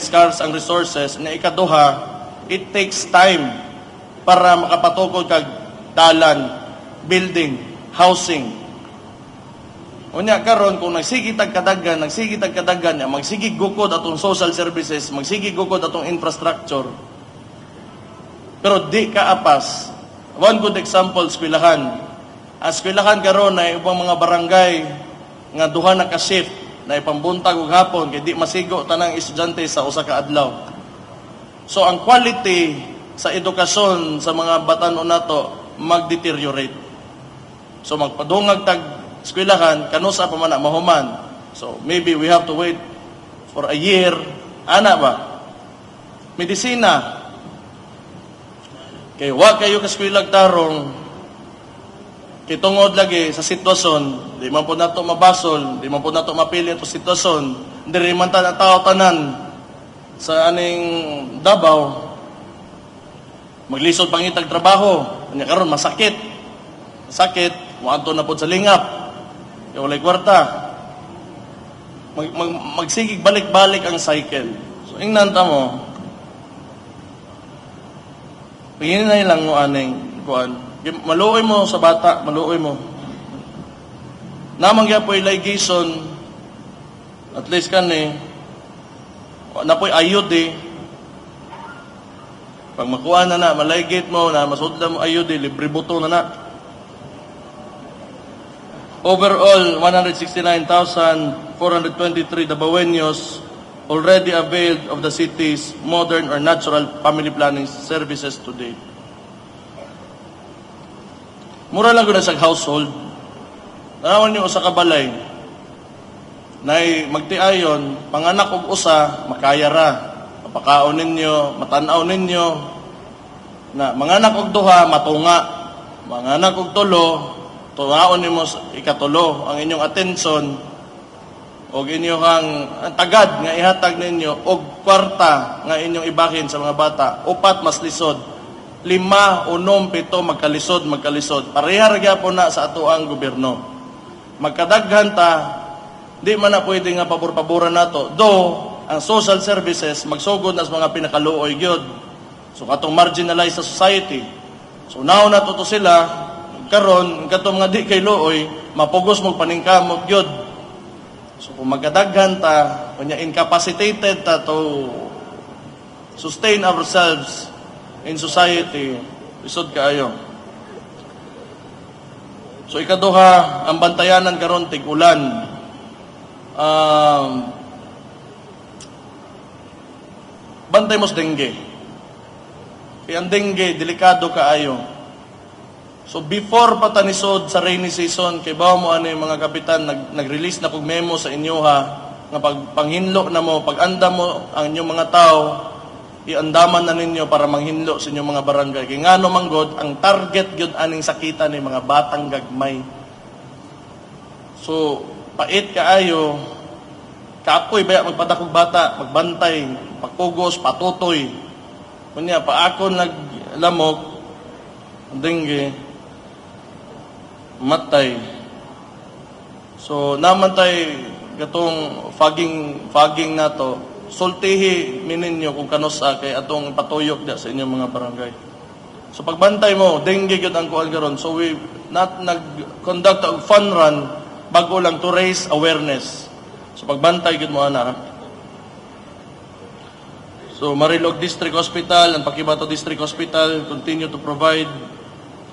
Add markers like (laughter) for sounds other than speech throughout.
scarce ang resources na ikaduha it takes time para makapatukod kag dalan building housing. Unya karon kung nagsigi tag kadaghan nagsigi tag kadaghan ya, magsigi gukod atong social services magsigi gukod atong infrastructure. Pero di ka apas. One good example eskwelahan. Ang eskwelahan karon na ubang mga barangay nga duha na ka shift na ipambuntag ug hapon kay di masigo tanang estudyante sa usa ka adlaw. So ang quality sa edukasyon sa mga batan-o nato mag-deteriorate. So magpadungag tag eskwelahan kanusa pa man mahuman. So maybe we have to wait for a year ana ba? Medisina. Kay wa kayo ka eskwelag tarong Kay tungod lagi sa sitwasyon, di man po nato mabasol, di man po nato mapili ang sitwasyon, diri man ta tao tanan sa aning Davao, maglisod pangitag trabaho, kanya karon masakit. Masakit, muadto na po sa lingap. Kay walay kwarta. Mag, mag, magsigig balik-balik ang cycle. So ingnan ta mo, Paginin na lang mo aning kuan. Maluoy mo sa bata, maluoy mo. Namang po ligation, at least kan eh, na po'y ayod eh. Pag makuha na na, maligate mo na, masudla mo ayod eh, libre buto na na. Overall, 169,423 Dabawenyos already availed of the city's modern or natural family planning services today. Mura lang gud sa household. Tanawan niyo usa ka balay. Nay magtiayon, panganak og usa, makaya ra. Mapakaon ninyo, matanaw ninyo na manganak og duha, matunga. Manganak og tulo, tuwaon nimo ikatulo ang inyong atensyon og inyo kang ang tagad nga ihatag ninyo og kwarta nga inyong ibahin sa mga bata upat mas lisod lima unom pito magkalisod magkalisod. Pareha ra gyapon na sa ato ang gobyerno. Magkadaghan ta di man na pwede nga pabor-paboran nato. Do ang social services magsugod na sa mga pinakaluoy gyud. So katong marginalized sa society. So now na to sila. Karon katong nga di kay luoy mapugos mo paningkamot gyud. So kung magkadaghan ta, kunya incapacitated ta to sustain ourselves in society, isod kaayo. So ikaduha, ang bantayanan karon tig ulan. Um, bantay mo dengue. Kaya ang dengue, delikado kaayo. So before pa tanisod sa rainy season, kay bawo mo ano yung mga kapitan, nag, nag-release na kog memo sa inyo ha, nga pag panghinlo na mo, pag anda mo ang inyong mga tao, iandaman na ninyo para manghinlo sa inyong mga barangay. Kaya nga no manggod, ang target gyud aning sakita ni mga batang gagmay. So, pait kaayo, kapoy ba magpadakog bata, magbantay, pagpugos, patutoy. Kunya, paakon naglamok, dengue, matay. So naman tay gatong fogging fogging nato sultihi mininyo kung kanusa kay atong patuyok da sa inyong mga barangay. So pagbantay mo, dengue gyud ang kuan karon. So we not nag-conduct og fun run bago lang to raise awareness. So pagbantay gyud mo ana. So Marilog District Hospital and Pakibato District Hospital continue to provide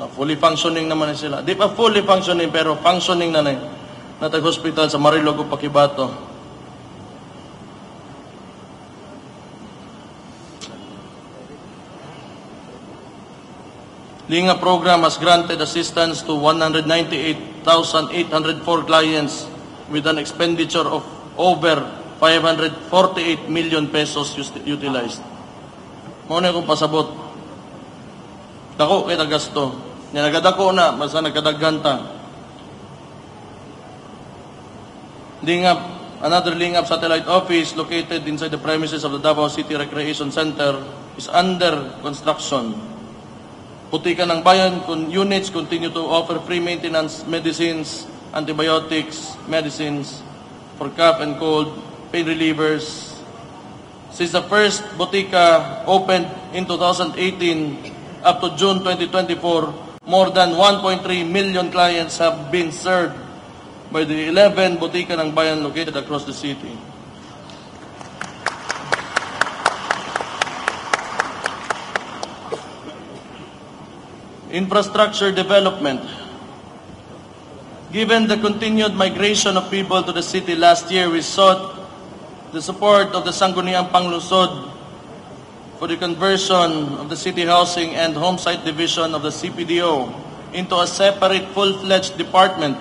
Uh, fully functioning naman na sila. Di pa fully functioning pero functioning na na natag hospital sa Marilog ug Pakibato. Linga program has granted assistance to 198,804 clients with an expenditure of over 548 million pesos utilized. Mao na akong pasabot. Dako kay gasto. Nya nagadako na basta nagkadaghan ta. Lingap another Lingap satellite office located inside the premises of the Davao City Recreation Center is under construction. Putikan ng bayan units continue to offer free maintenance medicines, antibiotics, medicines for cough and cold, pain relievers, Since the first Botica opened in 2018 up to June 2024, more than 1.3 million clients have been served by the 11 Botica ng Bayan located across the city. Infrastructure development. Given the continued migration of people to the city last year, we sought the support of the Sangguniang Panglusod for the conversion of the city housing and home site division of the CPDO into a separate full-fledged department.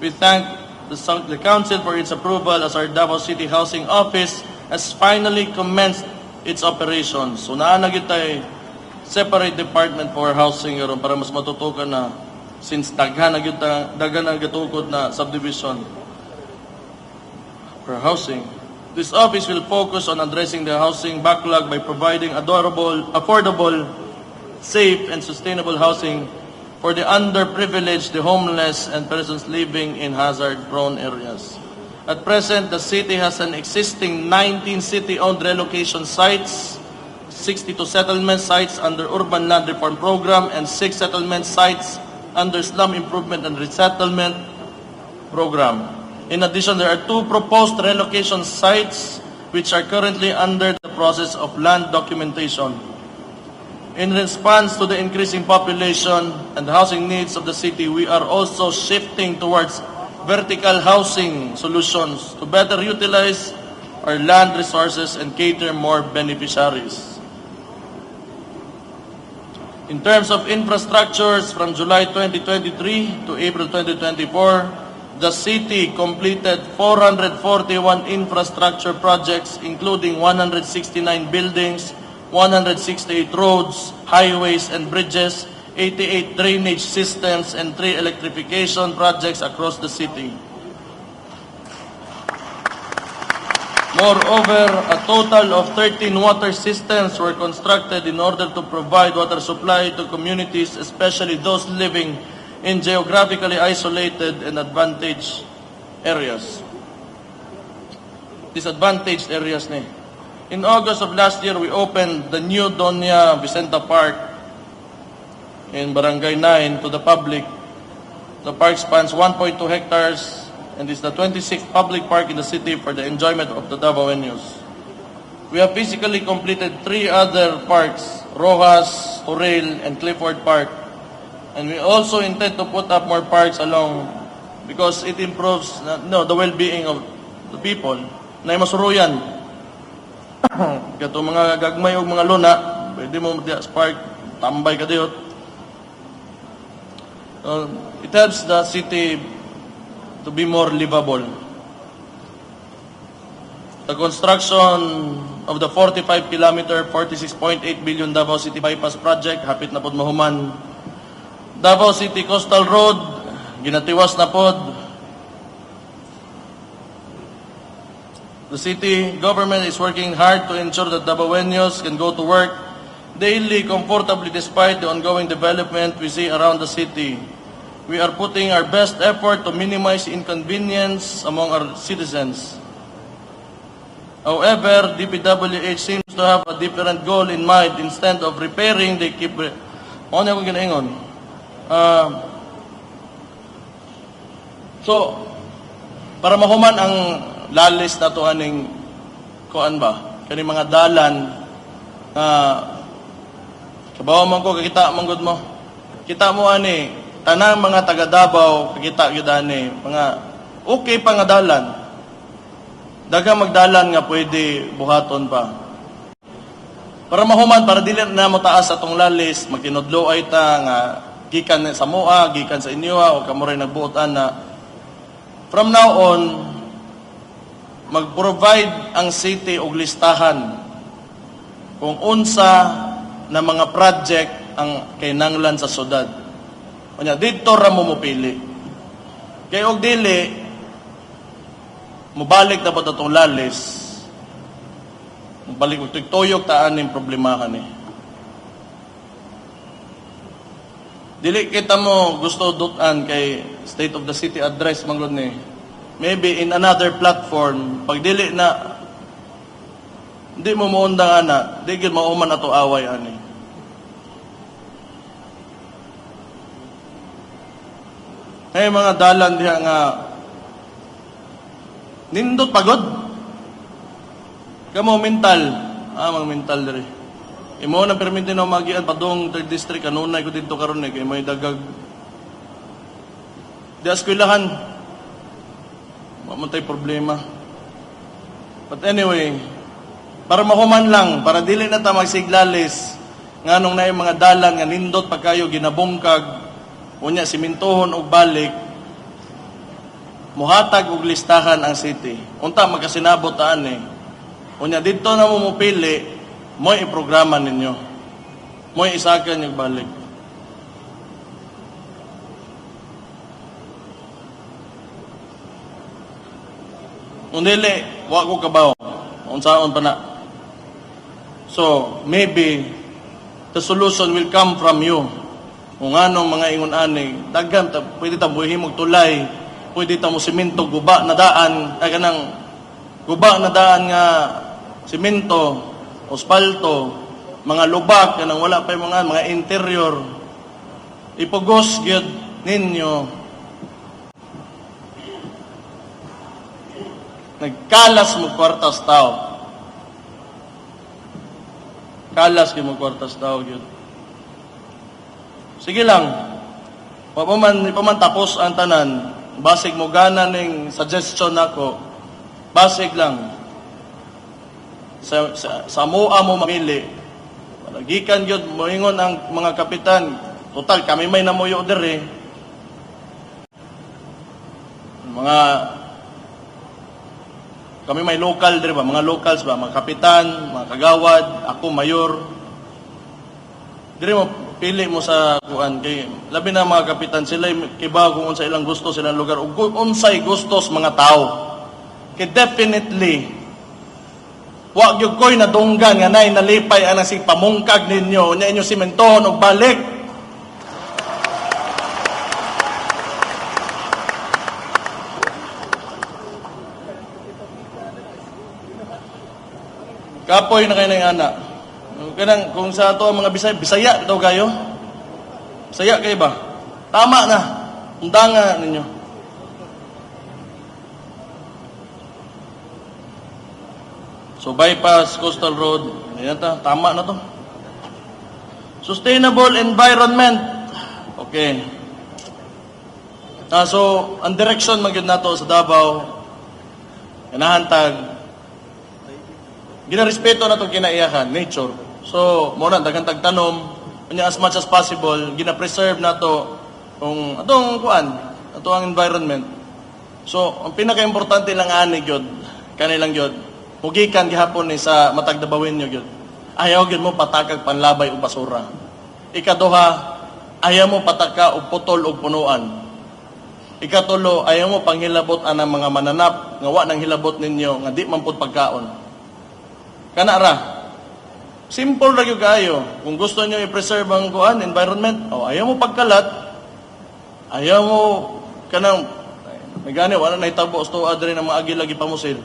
We thank the, the Council for its approval as our Davao City Housing Office has finally commenced its operations. So naanagit tayo separate department for housing karon para mas matutukan na since daghan na gyud daghan na gatukod na subdivision for housing. This office will focus on addressing the housing backlog by providing adorable, affordable, safe, and sustainable housing for the underprivileged, the homeless, and persons living in hazard-prone areas. At present, the city has an existing 19 city-owned relocation sites, 62 settlement sites under Urban Land Reform Program, and 6 settlement sites under Slum Improvement and Resettlement Program. In addition, there are two proposed relocation sites which are currently under the process of land documentation. In response to the increasing population and housing needs of the city, we are also shifting towards vertical housing solutions to better utilize our land resources and cater more beneficiaries. In terms of infrastructures, from July 2023 to April 2024, the city completed 441 infrastructure projects, including 169 buildings, 168 roads, highways, and bridges, 88 drainage systems, and 3 electrification projects across the city. Moreover, total of 13 water systems were constructed in order to provide water supply to communities, especially those living in geographically isolated and advantaged areas. Disadvantaged areas ni. In August of last year, we opened the new Doña Vicenta Park in Barangay 9 to the public. The park spans 1.2 hectares and is the 26th public park in the city for the enjoyment of the Davaoenos. We have physically completed three other parks, Rojas, Toril, and Clifford Park. And we also intend to put up more parks along because it improves uh, no, the well-being of the people. Na masuruyan. (coughs) Kato mga gagmay o mga luna, pwede mo diya sa park, tambay ka diyo. Uh, it helps the city to be more livable. The construction of the 45 kilometer 46.8 billion Davao City Bypass Project hapit na pod mahuman. Davao City Coastal Road ginatiwas na pod. The city government is working hard to ensure that Davaoenos can go to work daily comfortably despite the ongoing development we see around the city. We are putting our best effort to minimize inconvenience among our citizens. However, DPWH seems to have a different goal in mind. Instead of repairing, they keep... Re- ano akong ginaingon? Ah, so, para mahuman ang lalis na to aning kuan ba? Kani mga dalan na kabawa man ko kakita man mo. Kita mo ani tanang mga taga Davao kakita gyud ani mga okay pa nga dalan. Daga magdalan nga pwede buhaton pa. Para mahuman para dili na mo taas atong lalis magtinudlo ay ta nga gikan sa moa, gikan sa inyo o kamo rin na from now on mag-provide ang city og listahan kung unsa na mga project ang kinanglan sa syudad. Unya didto ra mo mopili. Kay og dili mobalik na po atong lalis. Mobalik og tuyok taan ning problemahan ni. Dili kita mo gusto dutan kay State of the City address manglod ni. Maybe in another platform, pag dili na Hindi mo muundang ana, di gyud mauman ato away ani. Hey mga dalan diha nga nindot pagod. Kamo mental, ah mga mental diri. Imo na permit na magian padung third district kanunay ko dito karon eh kay may dagag di eskwelahan. Mamatay problema. But anyway, para mahuman lang, para dili na ta magsiglalis, nga nung na mga dalan nga nindot pa kayo ginabungkag, unya simintohon og balik, muhatag og listahan ang city. Unta magkasinabot eh. Unya dito na mo mupili, mo iprograma ninyo. Mo isakan yung balik. Kung dili, wa ko kabaw. Unsaon pa na. So, maybe, the solution will come from you. Kung anong mga ingon ani, daghan, pwede ta buhi mong tulay, pwede ta mo simento, guba na daan, ay kanang, guba na daan nga, simento, ospalto, mga lubak, kanang wala pa mga, mga interior, ipugos gyud ninyo nagkalas mo kwartas tao. Kalas gyud mo kwartas tao gyud. Sige lang. Wa pa man, di pa man tapos ang tanan. Basig mo gana ning suggestion nako. Basig lang. Sa, sa, sa mua mo mamili. Gikan gyud moingon ang mga kapitan. Total kami may namuyo diri. Mga kami may local, dire ba? Mga locals ba? Mga kapitan, mga kagawad, ako mayor. Dire mo, pili mo sa kuan kay labi na mga kapitan sila kiba kung unsa ilang gusto silang lugar ug unsay gustos mga tao. Kay definitely wa gyud koy nadunggan nga nay nalipay ang sing pamungkag ninyo nya inyo simentohon og balik. Kapoy na kayo ng anak. Kanang kung sa ato ang mga Bisaya, Bisaya daw kayo. Bisaya kayo ba? Tama na. Undanga ninyo. So bypass coastal road, yan ta, tama na to. Sustainable environment. Okay. Ah, so, ang direction magyud nato sa Davao, inahantag ginarespeto na itong kinaiyakan, nature. So, mo na, dagang tagtanom, kanya as much as possible, gina-preserve na to kung atong kuan, ato ang environment. So, ang pinaka-importante lang ani gyud, kanilang gyud, mugikan gihapon ni sa matag dabawin nyo gyud. Ayaw gyud mo patakag panlabay o basura. Ikaduha, ayaw mo pataka og putol og punuan. Ikatulo, ayaw mo panghilabot anang mga mananap nga wa nang hilabot ninyo nga di man pagkaon. Kana ra. Simple ra gyud kaayo. Kung gusto niyo i-preserve ang kuan environment, oh, ayaw mo pagkalat. Ayaw mo kanang may gani wala na hitabo sto adre ng mga agi lagi pamusil.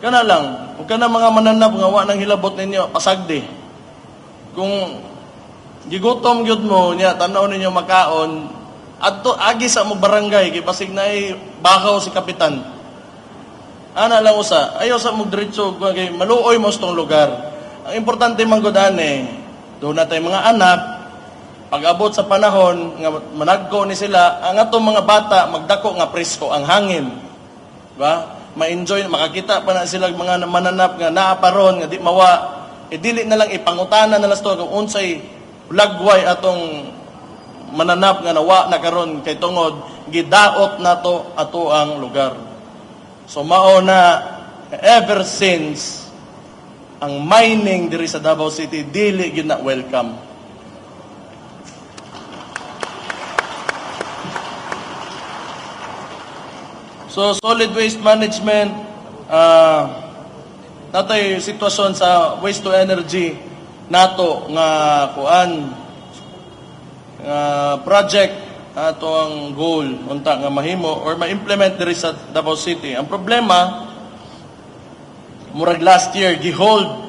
Kana lang, kung kana mga mananap nga wa nang hilabot ninyo pasagdi. Kung gigutom gyud mo niya tanaw ninyo makaon adto agi sa mo barangay kay basig na bakaw si kapitan. Ana lang usa, ayaw sa mo diretso kay maluoy mo sa lugar. Ang importante man gud ani, doon na tayo mga anak, pag-abot sa panahon nga managko ni sila, ang atong mga bata magdako nga presko ang hangin. Ba? Ma-enjoy, makakita pa na sila mga mananap nga naa nga di mawa. E dili na lang ipangutana na lang kung unsay lagway atong mananap nga nawa na karon kay tungod gidaot na to ato ang lugar. So mao na ever since ang mining diri sa Davao City dili gyud na welcome. So solid waste management ah natay sitwasyon sa waste to energy nato nga kuan nga project ato ang goal unta nga mahimo or ma-implement diri sa Davao City. Ang problema murag last year gihold